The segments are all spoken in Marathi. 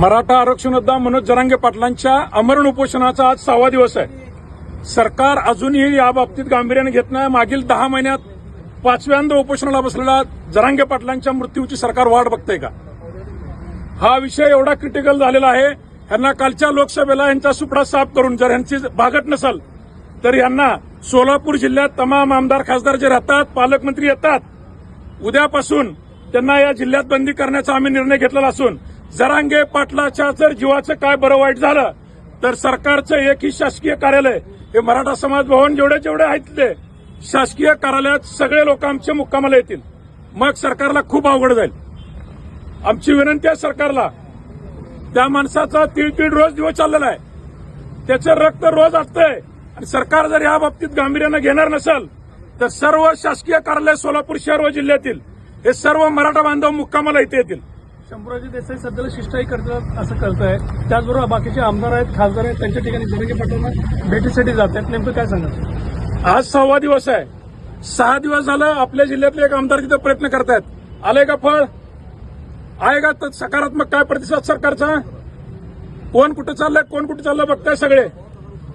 मराठा आरक्षण योद्धा मनोज जरांगे पाटलांच्या अमरण उपोषणाचा आज सहावा दिवस आहे. सरकार अजूनही या बाबतीत गांभीर्याने घेत नाही. मागील दहा महिन्यात पाचव्यांदा उपोषणाला बसलेला जरांगे पाटलांच्या मृत्यूची सरकार वाट बघतंय का? हा विषय एवढा क्रिटिकल झालेला आहे. यांना कालच्या लोकसभेला यांचा सुपडा साफ करून जर यांची भागत नसल तर यांना सोलापूर जिल्ह्यात तमाम आमदार खासदार जे राहतात पालकमंत्री येतात. उद्यापासून त्यांना या जिल्ह्यात बंदी करण्याचा आम्ही निर्णय घेतलेला असून जरांगे पाटलाच्या जर जीवाचं काय बरं वाईट झालं तर सरकारचं एकही शासकीय कार्यालय हे मराठा समाज भवन जेवढे जेवढे आहेत ते शासकीय कार्यालयात सगळे लोक आमच्या मुक्कामाला येतील. मग सरकारला खूप अवघड जाईल. आमची विनंती आहे सरकारला त्या माणसाचा तीळ रोज दिवस चाललेला आहे. त्याचं रक्त रोज असतंय आणि सरकार जर या बाबतीत गांभीर्यानं घेणार नसेल तर सर्व शासकीय कार्यालय सोलापूर शहर व जिल्ह्यातील हे सर्व मराठा बांधव मुक्कामाला इथे येतील. शंभूराजी देसाई सध्याला शिष्टाई करतात असं कळतंय. त्याचबरोबर बाकीचे आमदार आहेत खासदार आहेत त्यांच्या ठिकाणी जरंगे पाटलांना भेटीसाठी जात आहेत. नेमकं काय सांगा आज सहावा दिवस आहे. सहा दिवस झालं आपल्या जिल्ह्यातले एक आमदार तिथे प्रयत्न करतायत. आले का फळ? आहे का तर सकारात्मक काय प्रतिसाद सरकारचा? कोण कुठं चाललंय कोण कुठं चाललंय बघताय सगळे.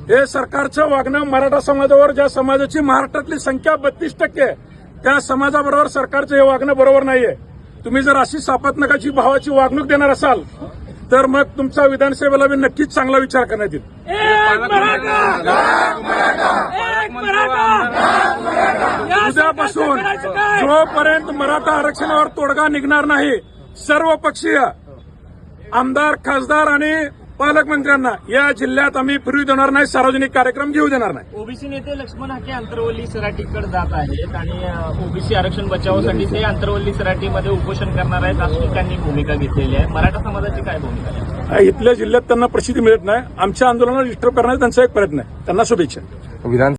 हे सरकारचं वागणं मराठा समाजावर ज्या समाजाची महाराष्ट्रातली संख्या बत्तीस टक्के आहे, त्या समाजाबरोबर सरकारचं हे वागणं बरोबर नाहीये. तुम्ही जर अशी सापत्नकाची भावाची वागणूक देणार असाल तर मग तुमचा विधानसभेला मी नक्कीच चांगला विचार करण्यात येईल. उद्यापासून जोपर्यंत मराठा आरक्षणावर तोडगा निघणार नाही सर्व पक्षीय आमदार खासदार आणि पालकमंत्र्यांना या जिल्ह्यात आम्ही फिरू देणार नाही सार्वजनिक कार्यक्रम घेऊ देणार नाही. ओबीसी नेते लक्ष्मण हाके अंतरवली सराटीकडे जात आहेत आणि ओबीसी आरक्षण बचावासाठी ते अंतरवली सराटीमध्ये उपोषण करणार आहेत अशी त्यांनी भूमिका घेतलेली आहे. मराठा समाजाची काय भूमिका आहे? इथल्या जिल्ह्यात त्यांना प्रसिद्धी मिळत नाही. आमच्या आंदोलनाला डिस्टर्ब करण्याचा त्यांचा एक प्रयत्न आहे. त्यांना शुभेच्छा. विधान